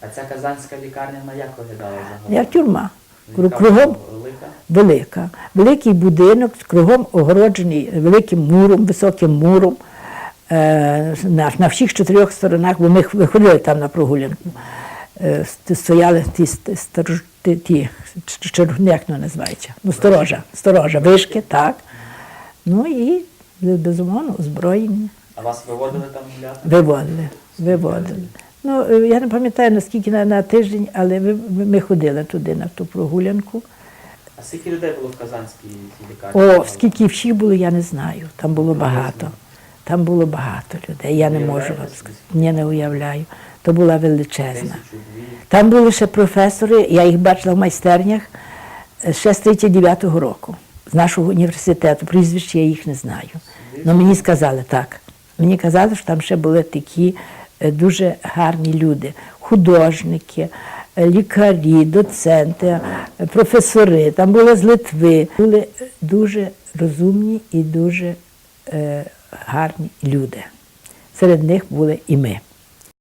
А ця казанська лікарня на як виглядала загалом? Як тюрма. Кру- Кругом велика? велика. Великий будинок, кругом огороджений великим муром, високим муром. Е, на, на всіх чотирьох сторонах, бо ми виходили там на прогулянку. Е, стояли ті, сторож- ті, ті як воно називається? Ну, сторожа, сторожа, вишки, так. Ну і безумовно озброєння. А вас виводили там гуляти? Виводили, виводили. Ну, е, я не пам'ятаю наскільки на, на тиждень, але ви- ми ходили туди на ту прогулянку. А скільки людей було в казанській лікарні? О, скільки всіх було, я не знаю. Там було багато. Там було багато людей. Я не можу вам сказати. Ні, не уявляю. То була величезна. Там були ще професори, я їх бачила в майстернях е, ще з 39-го року, з нашого університету. Прізвища я їх не знаю. Але мені сказали так. Мені казали, що там ще були такі дуже гарні люди, художники, е, лікарі, доценти, е, професори. Там були з Литви. Були е, дуже розумні і дуже е, гарні люди. Серед них були і ми.